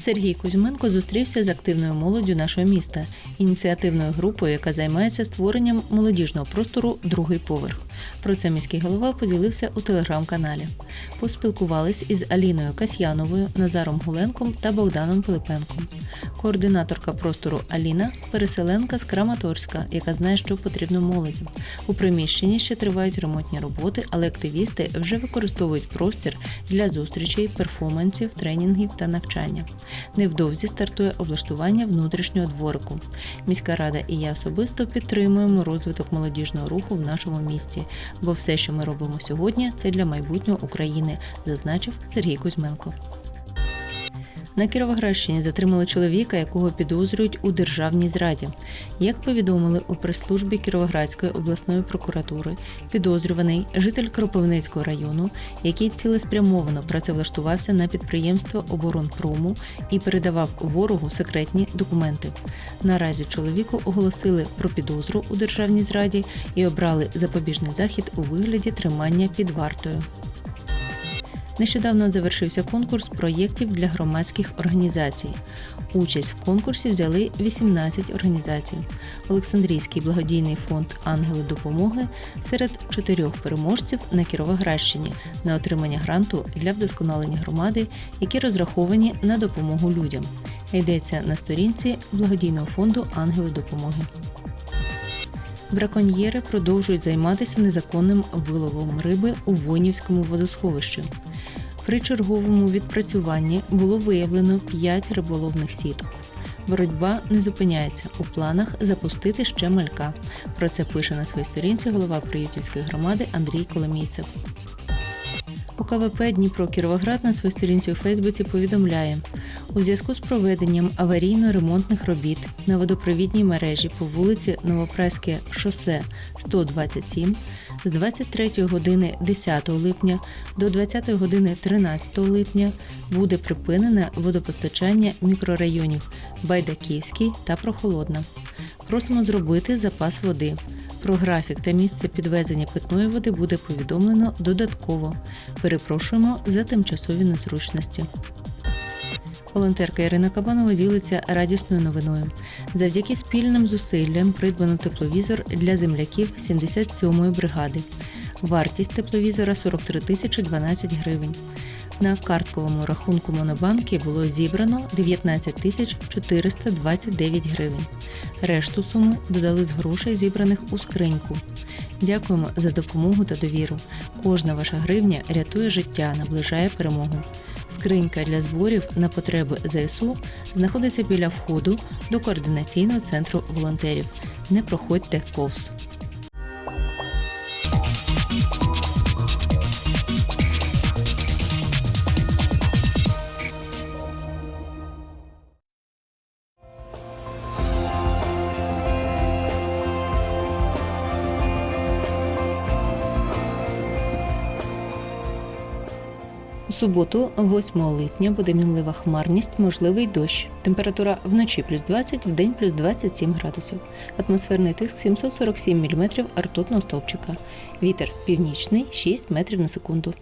Сергій Кузьменко зустрівся з активною молоддю нашого міста, ініціативною групою, яка займається створенням молодіжного простору Другий поверх. Про це міський голова поділився у телеграм-каналі. Поспілкувались із Аліною Касьяновою, Назаром Гуленком та Богданом Пилипенком. Координаторка простору Аліна переселенка з Краматорська, яка знає, що потрібно молоді. У приміщенні ще тривають ремонтні роботи, але активісти вже використовують простір для зустрічей, перформансів, тренінгів та навчання. Невдовзі стартує облаштування внутрішнього дворику. Міська рада і я особисто підтримуємо розвиток молодіжного руху в нашому місті, бо все, що ми робимо сьогодні, це для майбутнього України, зазначив Сергій Кузьменко. На Кіровоградщині затримали чоловіка, якого підозрюють у державній зраді. Як повідомили у прес-службі Кіровоградської обласної прокуратури, підозрюваний житель Кропивницького району, який цілеспрямовано працевлаштувався на підприємство оборонпрому і передавав ворогу секретні документи. Наразі чоловіку оголосили про підозру у державній зраді і обрали запобіжний захід у вигляді тримання під вартою. Нещодавно завершився конкурс проєктів для громадських організацій. Участь в конкурсі взяли 18 організацій. Олександрійський благодійний фонд Ангели допомоги серед чотирьох переможців на Кіровоградщині на отримання гранту для вдосконалення громади, які розраховані на допомогу людям. Йдеться на сторінці благодійного фонду Ангели допомоги. Браконьєри продовжують займатися незаконним виловом риби у Войнівському водосховищі. При черговому відпрацюванні було виявлено 5 риболовних сіток. Боротьба не зупиняється у планах запустити ще малька. Про це пише на своїй сторінці голова Приютівської громади Андрій Коломійцев. ОКВП Дніпро Кіровоград на своїй сторінці у Фейсбуці повідомляє, у зв'язку з проведенням аварійно-ремонтних робіт на водопровідній мережі по вулиці Новопраське шосе 127 з 23 години 10 липня до 20 години 13 липня буде припинене водопостачання мікрорайонів Байдаківський та Прохолодна. Просимо зробити запас води. Про графік та місце підвезення питної води буде повідомлено додатково. Перепрошуємо за тимчасові незручності. Волонтерка Ірина Кабанова ділиться радісною новиною. Завдяки спільним зусиллям придбано тепловізор для земляків 77-ї бригади. Вартість тепловізора 43 тисячі 12 гривень. На картковому рахунку Монобанки було зібрано 19 тисяч 429 гривень. Решту суми додали з грошей, зібраних у скриньку. Дякуємо за допомогу та довіру. Кожна ваша гривня рятує життя, наближає перемогу. Скринька для зборів на потреби ЗСУ знаходиться біля входу до координаційного центру волонтерів. Не проходьте повз. У суботу, 8 липня, буде мінлива хмарність, можливий дощ. Температура вночі плюс 20, в день плюс 27 градусів. Атмосферний тиск 747 мм ртутного стовпчика. Вітер північний 6 метрів на секунду.